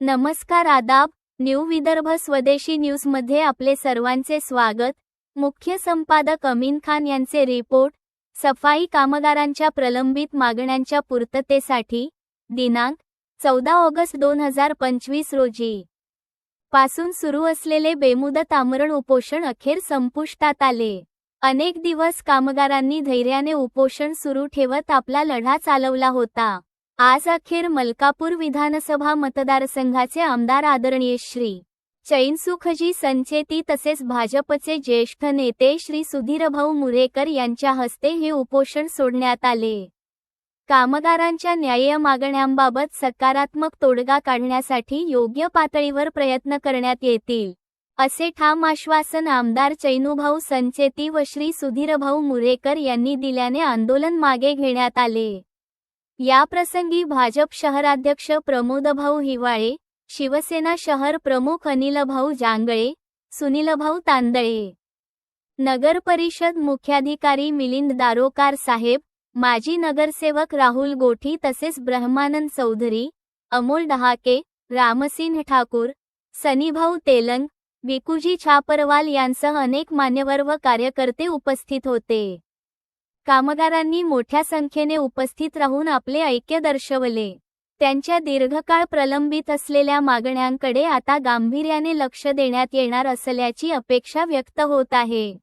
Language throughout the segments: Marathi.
नमस्कार आदाब न्यू विदर्भ स्वदेशी न्यूजमध्ये आपले सर्वांचे स्वागत. मुख्य संपादक अमीन खान यांचे रिपोर्ट सफाई कामगारांच्या प्रलंबित मागण्यांच्या पूर्ततेसाठी दिनांक चौदा ऑगस्ट दोन हजार पंचवीस रोजी. पासून सुरू असलेले बेमुदत आमरण उपोषण अखेर संपुष्टात आले. अनेक दिवस कामगारांनी धैर्याने उपोषण सुरू ठेवत आपला लढा चालवला होता. आज अखेर मलकापूर विधानसभा मतदारसंघाचे आमदार आदरणीय श्री. चैनसुखजी संचेती तसेच भाजपचे ज्येष्ठ नेते श्री सुधीरभाऊ मुरेकर यांच्या हस्ते हे उपोषण सोडण्यात आले. कामगारांच्या न्याय्य मागण्यांबाबत सकारात्मक तोडगा काढण्यासाठी योग्य पातळीवर प्रयत्न करण्यात येतील असे ठाम आश्वासन आमदार चैनूभाऊ संचेती व श्री सुधीरभाऊ मुरेकर यांनी दिल्याने आंदोलन मागे घेण्यात आले. या प्रसंगी भाजप शहराध्यक्ष प्रमोदभाऊ हिवाळे शिवसेना शहर प्रमुख अनिलभाऊ जांगळे सुनीलभाऊ तांदळे नगर परिषद मुख्याधिकारी मिलिंद दारोकार साहेब माजी नगरसेवक राहुल गोठी तसेच ब्रह्मानंद चौधरी अमोल डहाके रामसिंह ठाकूर सनीभाऊ तेलंग विकुजी छापरवाल यांसह अनेक मान्यवर व कार्यकर्ते उपस्थित होते. कामगारांनी मोठ्या संख्येने उपस्थित राहून आपले ऐक्य दर्शवले. त्यांच्या दीर्घकाळ प्रलंबित असलेल्या मागण्यांकडे आता गांभीर्याने लक्ष देण्यात येणार असल्याची अपेक्षा व्यक्त होत आहे.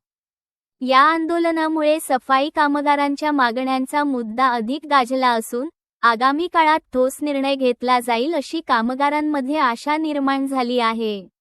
या आंदोलनामुळे सफाई कामगारांच्या मागण्यांचा मुद्दा अधिक गाजला असून आगामी काळात ठोस निर्णय घेतला जाईल अशी कामगारांमध्ये आशा निर्माण झाली आहे.